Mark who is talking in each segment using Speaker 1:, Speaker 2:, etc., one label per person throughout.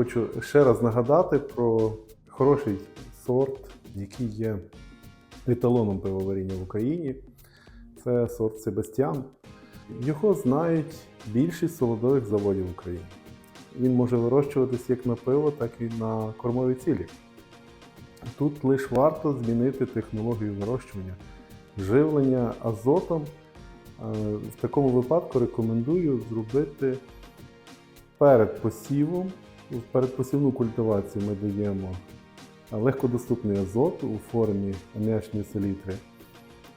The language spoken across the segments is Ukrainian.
Speaker 1: хочу ще раз нагадати про хороший сорт, який є еталоном пивоваріння в Україні. Це сорт Себастьян. Його знають більшість солодових заводів в Україні. Він може вирощуватись як на пиво, так і на кормові цілі. Тут лише варто змінити технологію вирощування. Живлення азотом. Е, В такому випадку рекомендую зробити перед посівом, в передпосівну культивацію ми даємо легкодоступний азот у формі аміачної селітри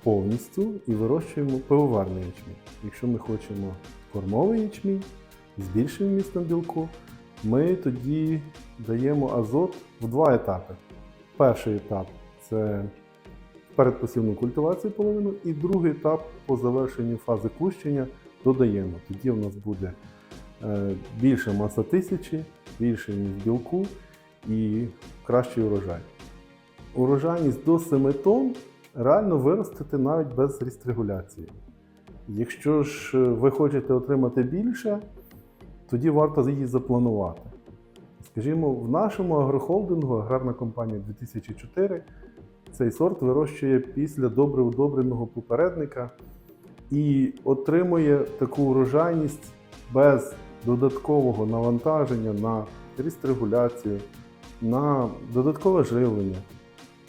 Speaker 1: повністю і вирощуємо пивоварний ячмінь. Якщо ми хочемо кормовий ячмінь з більшим вмістом білку, ми тоді даємо азот в два етапи. Перший етап це передпосівну культивацію половину, і другий етап по завершенню фази кущення додаємо. Тоді у нас буде е, більша маса тисячі, більше ніж білку і кращий урожай. Урожайність до 7 тонн реально виростити навіть без рістрегуляції. Якщо ж е, ви хочете отримати більше, тоді варто її запланувати. Скажімо, в нашому агрохолдингу аграрна компанія 2004 цей сорт вирощує після добре удобреного попередника і отримує таку урожайність без додаткового навантаження на рістрегуляцію, на додаткове живлення.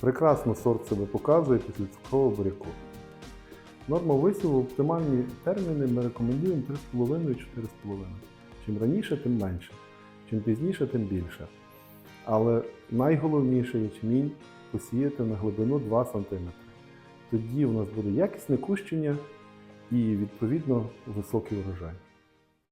Speaker 1: Прекрасно сорт себе показує після цукрового буряку. Норма висіву оптимальні терміни ми рекомендуємо 3,5-4,5. Чим раніше, тим менше. Чим пізніше, тим більше. Але найголовніше ячмінь посіяти на глибину 2 см. Тоді у нас буде якісне кущення і відповідно високий урожай.